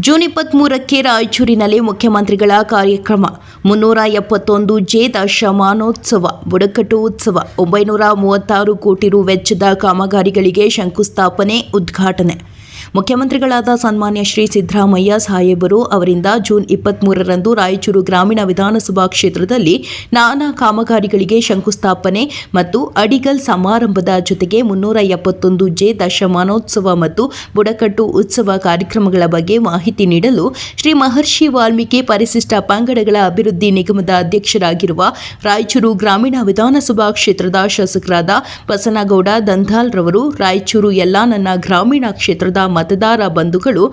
June ಇಪ್ಪತ್ಮೂರಕ್ಕೆ ರಾಯಚೂರಿನಲ್ಲಿ ಮುಖ್ಯಮಂತ್ರಿಗಳ ಕಾರ್ಯಕ್ರಮ. ಮುನ್ನೂರ ಎಪ್ಪತ್ತೊಂದು ಜೆ ದಶಮಾನೋತ್ಸವ ಬುಡಕಟ್ಟು ಉತ್ಸವ, ಒಂಬೈನೂರ ಮೂವತ್ತಾರು ಕೋಟಿ ರು ವೆಚ್ಚದ ಕಾಮಗಾರಿಗಳಿಗೆ ಶಂಕುಸ್ಥಾಪನೆ, ಉದ್ಘಾಟನೆ. ಮುಖ್ಯಮಂತ್ರಿಗಳಾದ ಸನ್ಮಾನ್ಯ ಶ್ರೀ ಸಿದ್ದರಾಮಯ್ಯ ಸಾಹೇಬರು ಅವರಿಂದ ಜೂನ್ ಇಪ್ಪತ್ಮೂರರಂದು ರಾಯಚೂರು ಗ್ರಾಮೀಣ ವಿಧಾನಸಭಾ ಕ್ಷೇತ್ರದಲ್ಲಿ ನಾನಾ ಕಾಮಗಾರಿಗಳಿಗೆ ಶಂಕುಸ್ಥಾಪನೆ ಮತ್ತು ಅಡಿಗಲ್ ಸಮಾರಂಭದ ಜೊತೆಗೆ ಮುನ್ನೂರ ಎಪ್ಪತ್ತೊಂದು ಜೆ ದಶಮಾನೋತ್ಸವ ಮತ್ತು ಬುಡಕಟ್ಟು ಉತ್ಸವ ಕಾರ್ಯಕ್ರಮಗಳ ಬಗ್ಗೆ ಮಾಹಿತಿ ನೀಡಲು ಶ್ರೀ ಮಹರ್ಷಿ ವಾಲ್ಮೀಕಿ ಪರಿಶಿಷ್ಟ ಪಂಗಡಗಳ ಅಭಿವೃದ್ಧಿ ನಿಗಮದ ಅಧ್ಯಕ್ಷರಾಗಿರುವ ರಾಯಚೂರು ಗ್ರಾಮೀಣ ವಿಧಾನಸಭಾ ಕ್ಷೇತ್ರದ ಶಾಸಕರಾದ ಬಸನಗೌಡ ದಂಧಾಲ್ ರವರು ರಾಯಚೂರು ಎಲ್ಲ ನನ್ನ ಗ್ರಾಮೀಣ ಕ್ಷೇತ್ರದ ಮತದಾರ ಬಂಧುಗಳು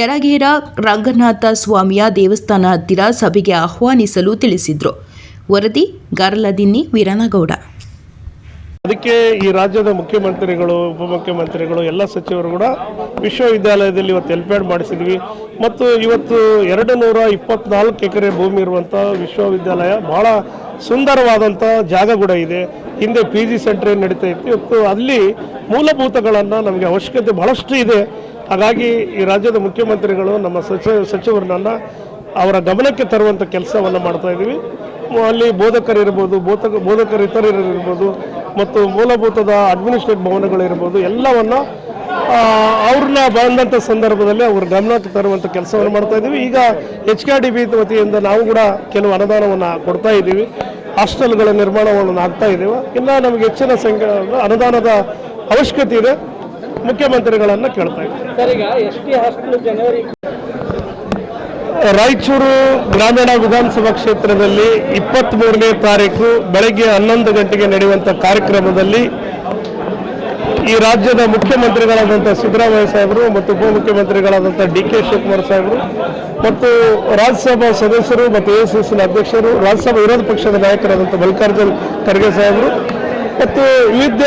ಯರಗೇರ ರಂಗನಾಥ ಸ್ವಾಮಿಯ ದೇವಸ್ಥಾನ ಹತ್ತಿರ ಸಭೆಗೆ ಆಹ್ವಾನಿಸಲು ತಿಳಿಸಿದರು. ವರದಿ ಗಾರಲದಿನ್ನಿ ವೀರನಗೌಡ. ಅದಕ್ಕೆ ಈ ರಾಜ್ಯದ ಮುಖ್ಯಮಂತ್ರಿಗಳು, ಉಪಮುಖ್ಯಮಂತ್ರಿಗಳು, ಎಲ್ಲ ಸಚಿವರು ಕೂಡ ವಿಶ್ವವಿದ್ಯಾಲಯದಲ್ಲಿ ಇವತ್ತು ಎಲ್ಪೇಡ್ ಮಾಡಿಸಿದ್ವಿ. ಮತ್ತು ಇವತ್ತು ಎರಡು ನೂರ ಇಪ್ಪತ್ನಾಲ್ಕು ಎಕರೆ ಭೂಮಿ ಇರುವಂಥ ವಿಶ್ವವಿದ್ಯಾಲಯ ಬಹಳ ಸುಂದರವಾದಂಥ ಜಾಗ ಕೂಡ ಇದೆ. ಹಿಂದೆ ಪಿ ಜಿ ಸೆಂಟರ್ ಏನು ನಡೀತಾ ಇತ್ತು ಅಲ್ಲಿ ಮೂಲಭೂತಗಳನ್ನು ನಮಗೆ ಅವಶ್ಯಕತೆ ಬಹಳಷ್ಟು ಇದೆ. ಹಾಗಾಗಿ ಈ ರಾಜ್ಯದ ಮುಖ್ಯಮಂತ್ರಿಗಳು, ನಮ್ಮ ಸಚಿವ ಸಚಿವರನ್ನ ಅವರ ಗಮನಕ್ಕೆ ತರುವಂಥ ಕೆಲಸವನ್ನು ಮಾಡ್ತಾ ಇದ್ದೀವಿ. ಅಲ್ಲಿ ಬೋಧಕರಿರ್ಬೋದು ಬೋಧಕ, ಬೋಧಕರ ಇತರರಿರ್ಬೋದು, ಮತ್ತು ಮೂಲಭೂತದ ಅಡ್ಮಿನಿಸ್ಟ್ರೇಟ್ ಭವನಗಳಿರ್ಬೋದು ಎಲ್ಲವನ್ನು ಅವ್ರನ್ನ ಬಂದಂಥ ಸಂದರ್ಭದಲ್ಲಿ ಅವ್ರ ಗಮನಕ್ಕೆ ತರುವಂಥ ಕೆಲಸವನ್ನು ಮಾಡ್ತಾ ಇದ್ದೀವಿ. ಈಗ ಎಚ್ ಕೆ ಡಿ ಬಿ ವತಿಯಿಂದ ನಾವು ಕೂಡ ಕೆಲವು ಅನುದಾನವನ್ನು ಕೊಡ್ತಾ ಇದ್ದೀವಿ. ಹಾಸ್ಟೆಲ್ಗಳ ನಿರ್ಮಾಣವನ್ನು ಆಗ್ತಾ ಇದ್ದೀವಿ. ಇನ್ನು ನಮಗೆ ಹೆಚ್ಚಿನ ಸಂಖ್ಯೆ ಅನುದಾನದ ಅವಶ್ಯಕತೆ ಇದೆ. ಮುಖ್ಯಮಂತ್ರಿಗಳನ್ನು ಕೇಳ್ತಾ ಇದ್ದೀವಿ. ರಾಯಚೂರು ಗ್ರಾಮೀಣ ವಿಧಾನಸಭಾ ಕ್ಷೇತ್ರದಲ್ಲಿ ಇಪ್ಪತ್ತ್ ಮೂರನೇ ತಾರೀಕು ಬೆಳಗ್ಗೆ ಹನ್ನೊಂದು ಗಂಟೆಗೆ ನಡೆಯುವಂಥ ಕಾರ್ಯಕ್ರಮದಲ್ಲಿ ಈ ರಾಜ್ಯದ ಮುಖ್ಯಮಂತ್ರಿಗಳಾದಂಥ ಸಿದ್ದರಾಮಯ್ಯ ಸಾಹೇಬರು ಮತ್ತು ಉಪಮುಖ್ಯಮಂತ್ರಿಗಳಾದಂಥ ಡಿ ಕೆ ಶಿವಕುಮಾರ್ ಸಾಹೇಬರು ಮತ್ತು ರಾಜ್ಯಸಭಾ ಸದಸ್ಯರು ಮತ್ತು ಎ ಸಿ ಸಿನ ಅಧ್ಯಕ್ಷರು, ರಾಜ್ಯಸಭಾ ವಿರೋಧ ಪಕ್ಷದ ನಾಯಕರಾದಂಥ ಮಲ್ಲಿಕಾರ್ಜುನ್ ಖರ್ಗೆ ಸಾಹೇಬರು ಮತ್ತು ವಿವಿಧ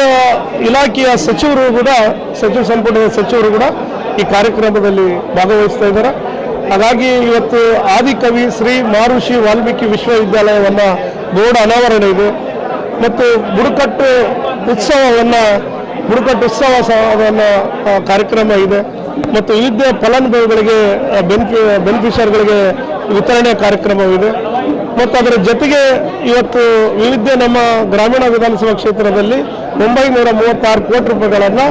ಇಲಾಖೆಯ ಸಚಿವರು ಕೂಡ, ಸಚಿವ ಸಂಪುಟದ ಸಚಿವರು ಕೂಡ ಈ ಕಾರ್ಯಕ್ರಮದಲ್ಲಿ ಭಾಗವಹಿಸ್ತಾ ಇದ್ದಾರೆ. ಹಾಗಾಗಿ ಇವತ್ತು ಆದಿಕವಿ ಶ್ರೀ ಮಾರುಷಿ ವಾಲ್ಮೀಕಿ ವಿಶ್ವವಿದ್ಯಾಲಯವನ್ನು ಬೋರ್ಡ್ ಅನಾವರಣ ಇದೆ ಮತ್ತು ಬುಡಕಟ್ಟು ಉತ್ಸವವನ್ನು ಬುಡಕಟ್ಟು ಉತ್ಸವ ಕಾರ್ಯಕ್ರಮ ಇದೆ. ಮತ್ತು ವಿವಿಧ ಫಲಾನುಭವಿಗಳಿಗೆ ಬೆನಿಫಿ ಬೆನಿಫಿಷರ್ಗಳಿಗೆ ವಿತರಣೆ ಕಾರ್ಯಕ್ರಮವಿದೆ. ಮತ್ತು ಅದರ ಜೊತೆಗೆ ಇವತ್ತು ವಿವಿಧ ನಮ್ಮ ಗ್ರಾಮೀಣ ವಿಧಾನಸಭಾ ಕ್ಷೇತ್ರದಲ್ಲಿ ಒಂಬೈನೂರ ಮೂವತ್ತಾರು ಕೋಟಿ ರೂಪಾಯಿಗಳನ್ನು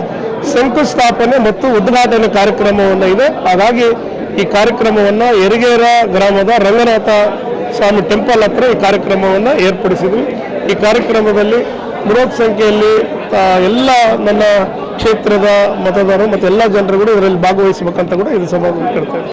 ಶಂಕುಸ್ಥಾಪನೆ ಮತ್ತು ಉದ್ಘಾಟನೆ ಕಾರ್ಯಕ್ರಮವನ್ನು ಇದೆ. ಹಾಗಾಗಿ ಈ ಕಾರ್ಯಕ್ರಮವನ್ನು ಎರಿಗೇರ ಗ್ರಾಮದ ರಂಗನಾಥ ಸ್ವಾಮಿ ಟೆಂಪಲ್ ಹತ್ರ ಈ ಕಾರ್ಯಕ್ರಮವನ್ನು ಏರ್ಪಡಿಸಿದ್ವಿ. ಈ ಕಾರ್ಯಕ್ರಮದಲ್ಲಿ ಬೃಹತ್ ಸಂಖ್ಯೆಯಲ್ಲಿ ಎಲ್ಲ ನನ್ನ ಕ್ಷೇತ್ರದ ಮತದಾರರು ಮತ್ತು ಎಲ್ಲ ಜನರು ಕೂಡ ಇದರಲ್ಲಿ ಭಾಗವಹಿಸಬೇಕಂತ ಕೂಡ ಇದು ಸಭಾ ಕೇಳ್ತಾ